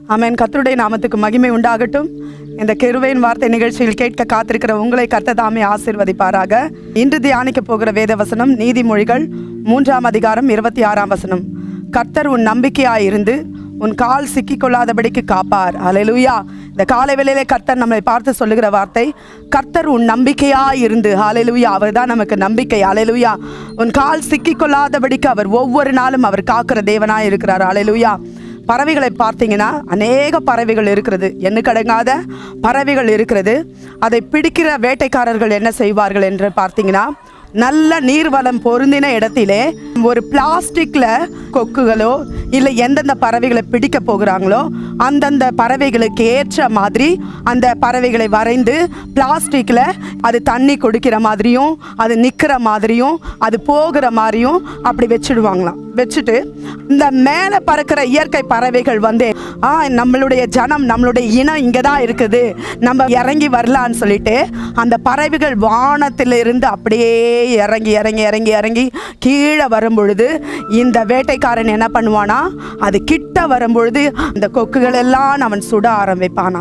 ஆமென். கத்தருடைய நாமத்துக்கு மகிமை உண்டாகட்டும். இந்த கெருவையின் வார்த்தை நிகழ்ச்சியில் கேட்க காத்திருக்கிற உங்களை கர்த்ததாமே ஆசீர்வதிப்பாராக. இன்று தியானிக்க போகிற வேத வசனம் நீதிமொழிகள் மூன்றாம் அதிகாரம் இருபத்தி ஆறாம் வசனம். கர்த்தர் உன் நம்பிக்கையாயிருந்து உன் கால் சிக்கிக் கொள்ளாதபடிக்கு காப்பார். அலையலுயா இந்த காலை வேளையிலே கர்த்தர் நம்மை பார்த்து சொல்லுகிற வார்த்தை கர்த்தர் உன் நம்பிக்கையாய் இருந்து ஹalleluya அவர் தான் நமக்கு நம்பிக்கை. ஹalleluya உன் கால் சிக்கிக் கொள்ளாதபடிக்கு அவர் ஒவ்வொரு நாளும் அவர் காக்கிற தேவனாய் இருக்கிறார். ஹalleluya பறவைகளை பார்த்தீங்கன்னா அநேக பறவைகள் இருக்கிறது. எண்ணுக்கடங்காத பறவைகள் இருக்கிறது. அதை பிடிக்கிற வேட்டைக்காரர்கள் என்ன செய்வார்கள் என்று பார்த்தீங்கன்னா நல்ல நீர்வளம் பொருந்தின இடத்திலே ஒரு பிளாஸ்டிக்ல கொக்குகளோ இல்லை எந்தெந்த பறவைகளை பிடிக்க போகிறாங்களோ அந்தந்த பறவைகளுக்கு ஏற்ற மாதிரி அந்த பறவைகளை வரைந்து பிளாஸ்டிக்கில் அது தண்ணி குடிக்கிற மாதிரியும் அது நிற்கிற மாதிரியும் அது போகிற மாதிரியும் அப்படி வச்சிடுவாங்களாம். வச்சுட்டு இந்த மேலே பறக்கிற இயற்கை பறவைகள் வந்து ஆ நம்மளுடைய ஜனம் நம்மளுடைய இனம் இங்கே தான் இருக்குது. நம்ம இறங்கி வரலான்னு சொல்லிட்டு அந்த பறவைகள் வானத்திலிருந்து அப்படியே இறங்கி இறங்கி இறங்கி இறங்கி கீழே வரும் பொழுது இந்த வேட்டைக்காரன் என்ன பண்ணுவானா அது கிட்ட வரும்பொழுது அந்த கொக்குகள் எல்லாம் அவன் சுட ஆரம்பிப்பான்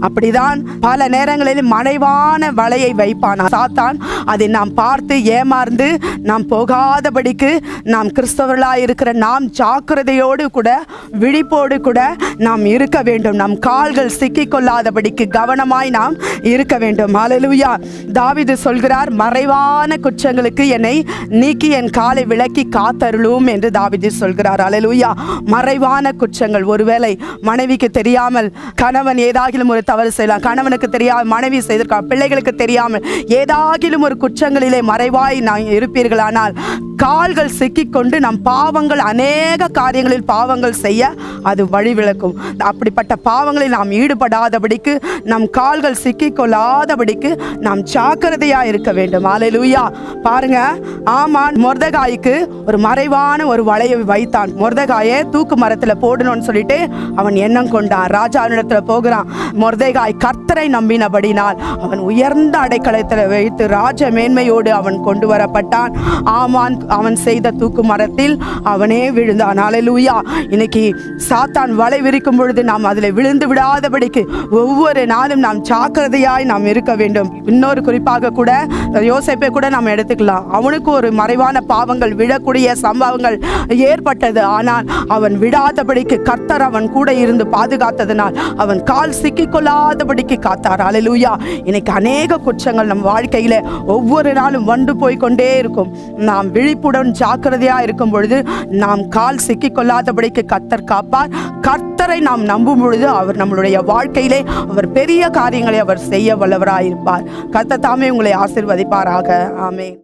அப்படிதான் பல நேரங்களில் மறைவான வலையை வைப்பான். சாத்தான் அதை நாம் பார்த்து ஏமாந்து நாம் போகாதபடிக்கு நாம் கிறிஸ்தவர்களாக இருக்கிற நாம் ஜாக்கிரதையோடு கூட விழிப்போடு கூட நாம் இருக்க வேண்டும். நம் கால்கள் சிக்கிக் கொள்ளாதபடிக்கு கவனமாய் நாம் இருக்க வேண்டும். அலலுயா தாவிது சொல்கிறார் மறைவான குற்றங்களுக்கு என்னை நீக்கி என் காலை விலக்கி காத்தருளும் என்று தாவிது சொல்கிறார். அலலுயா மறைவான குற்றங்கள். ஒருவேளை மனைவிக்கு தெரியாமல் கணவன் ஏதாகிலும் ஒரு தவறு செய்யலாம். கணவனுக்கு தெரியாமல் மனைவி செய்திருக்கலாம் பிள்ளைகளுக்கு தெரியாமல் ஏதாகிலும் ஒரு குற்றங்களிலே மறைவாய் நான் இருப்பீர்களானால் கால்கள் சிக்கிக்கொண்டு நம் பாவங்கள் அநேக காரியங்களில் பாவங்கள் செய்ய அது வழிவிளக்கும் அப்படிப்பட்ட பாவங்களில் நாம் ஈடுபடாதபடிக்கு நம் கால்கள் சிக்கிக்கொள்ளாதபடிக்கு நாம் ஜாக்கிரதையாக இருக்க வேண்டும். ஆலையிலூயா பாருங்க ஆமான் மொர்தகாய்க்கு ஒரு மறைவான ஒரு வலையை வைத்தான். மொர்தகாயை தூக்கு மரத்தில் போடணும்னு சொல்லிட்டு அவன் எண்ணம் கொண்டான். ராஜாவினிடத்தில் போகிறான். மொர்தேகாய் கர்த்தரை நம்பினபடினால் அவன் உயர்ந்த அடைக்கலத்தில் வைத்து ராஜ மேன்மையோடு அவன் கொண்டு வரப்பட்டான். ஆமான் அவன் செய்த தூக்கு மரத்தில் அவனே விழுந்தான். அலலூயா இன்னைக்கு சாத்தான் வலை விரிக்கும் பொழுது நாம் அதில் விழுந்து விடாதபடிக்கு ஒவ்வொரு நாளும் நாம் ஜாக்கிரதையாய் நாம் இருக்க வேண்டும். இன்னொரு குறிப்பாக கூட யோசிப்பை கூட நாம் எடுத்துக்கலாம். அவனுக்கு ஒரு மறைவான பாவங்கள் விழக்கூடிய சம்பவங்கள் ஏற்பட்டது. ஆனால் அவன் விடாதபடிக்கு கர்த்தர் அவன் கூட இருந்து பாதுகாத்ததனால் அவன் கால் சிக்கிக்கொள்ளாதபடிக்கு காத்தார். அலலூயா இன்னைக்கு அநேக குற்றங்கள் நம் வாழ்க்கையில ஒவ்வொரு நாளும் வண்டு போய் கொண்டே இருக்கும். நாம் விழிப்புடன் ஜாக்கிரதையா இருக்கும் பொழுது நாம் கால் சிக்கிக்கொள்ளாதபடிக்கு கத்தர் காப்பார். கர்த்தரை நாம் நம்பும் பொழுது அவர் நம்மளுடைய வாழ்க்கையிலே அவர் பெரிய காரியங்களை அவர் செய்ய வல்லவராயிருப்பார். கர்த்தர் தாமே உங்களை ஆசிர்வதிப்பாராக. ஆமே